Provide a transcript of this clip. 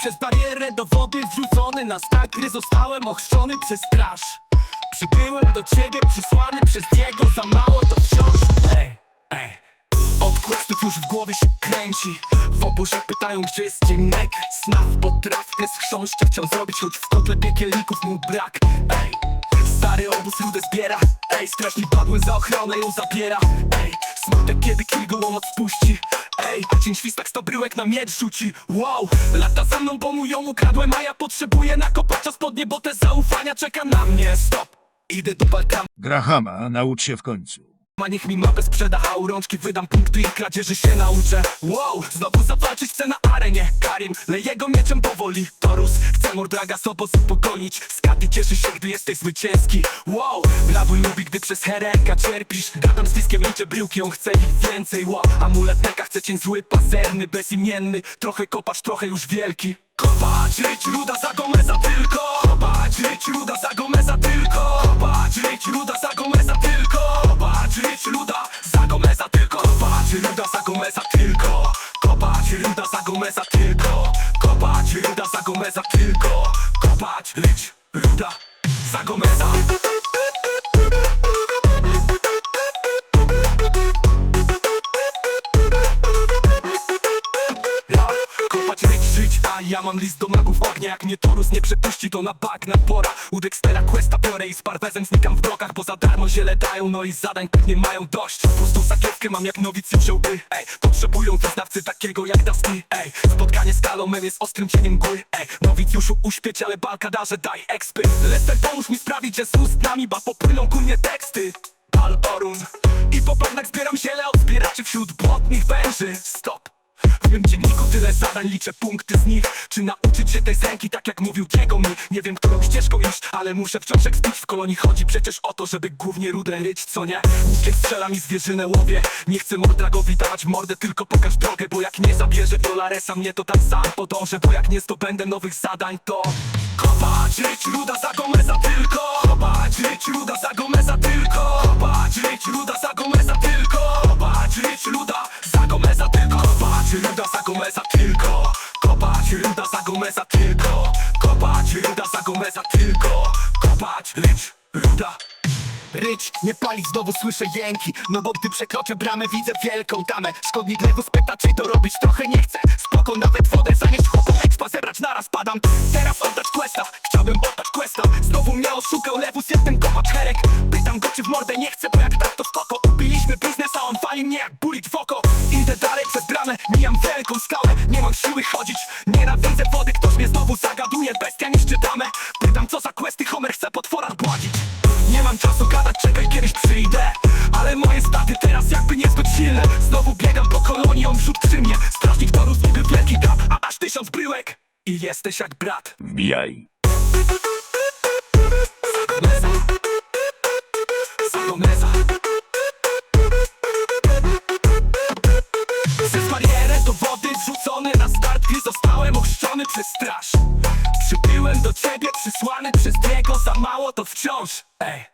Przez barierę do wody wrzucony na stak gry Zostałem ochrzczony przez straż. Przybyłem do ciebie przysłany przez niego Za mało to wciąż. Ej, ej Od questów już w głowie się kręci. W obozie pytają gdzie jest ciemnek Snaf potrawkę z chrząszcza chciał zrobić Choć w kotle piekielników mu brak. Ej Obóz rudę zbiera. Ej, strażnik padły za ochronę ją zabiera. Ej, smutek kiedy Kilgołom odpuści. Ej, cień świstak sto bryłek na miecz rzuci. Wow, lata za mną, bo mu ją ukradłem A ja potrzebuję nakopacza spodnie, bo te zaufania czeka na mnie. Stop, idę do Balkama Grahama naucz się w końcu. Niech mi mapę sprzeda, a rączki wydam punkty i kradzieży się nauczę. Wow, znowu zawalczyć chcę na arenie. Karim, leje go mieczem powoli. Torus, chce Mordraga Sobos pogonić Skaty cieszy się, gdy jesteś zwycięski. Wow, Rabuj lubi, gdy przez hereka cierpisz. Gadam z diskiem, liczę bryłki, on chce ich więcej. Wow, amulet neka chce cień zły, pazerny, bezimienny. Trochę kopacz, trochę już wielki. Kopacz, ryć, ruda za Gomeza tylko Kopacz, ryć, ruda za Gomeza Gomeza tylko. Kopacz, ruda za Gomeza tylko. Kopacz, ryć, ruda za Ja, ja mam list do magów ognia Jak mnie Torus nie przepuści, to na bagna pora. U Dextera Questa biorę i z parwezem znikam w blokach Bo za darmo ziele dają, no i zadań pewnie mają dość. Pustą sakiewkę mam jak nowicjusze łby Ej, potrzebują wyznawcy takiego jak Dusty Ej, spotkanie z Kalomem jest ostrym cieniem mgły Ej, nowicjuszu uśpieć, ale balka darze daj ekspy. Lester pomóż mi sprawić, że z ust nami ba popłyną ku mnie teksty. Pal Orun. I po bagnach zbieram ziele od wśród błotnych węży. Stop w mym dzienniku tyle zadań, liczę punkty z nich. Czy nauczyć się tej zęki, tak jak mówił Diego mi? Nie wiem, którą ścieżką iść, ale muszę wciąż ekspić. W kolonii chodzi przecież o to, żeby głównie rudę ryć, co nie? Łukiem strzela mi zwierzynę łowie Nie chcę Mordragowi dawać mordę, tylko pokaż drogę Bo jak nie zabierze Dolaresa, mnie to tam sam podążę Bo jak nie zdobędę nowych zadań, to Kopać, ryć, ruda za Gomeza tylko Ruda za Gomeza tylko Kopać, ruda za Gomeza tylko Kopać, ruda za Gomeza tylko Kopać, ryć, ruda. Ryć, nie palić, znowu słyszę jęki. No bo gdy przekroczę bramę, widzę wielką damę. Szkodnik lewu spyta, czy to robić trochę nie chcę. Spoko, nawet wodę zanieść chłopom expa zebrać naraz padam. Teraz oddać questa, chciałbym oddać questa. Znowu mnie oszukał lewus, jestem kopacz herek. Pytam go, czy w mordę nie chcę, bo jak tak to spoko. Ubiliśmy biznes, a on wali mnie wielką skałę. Nie mam siły chodzić, nienawidzę wody Ktoś mnie znowu zagaduje, bestia niszczy damę Pytam, co za questy, Homer chce potwora płacić nie mam czasu gadać, czekaj kiedyś przyjdę. Ale moje staty teraz jakby niezbyt silne. Znowu biegam po kolonii, on wrzut przy mnie. Strażnik to niby wielki dab A aż tysiąc bryłek. I jesteś jak brat. Wbijaj. To wciąż Ej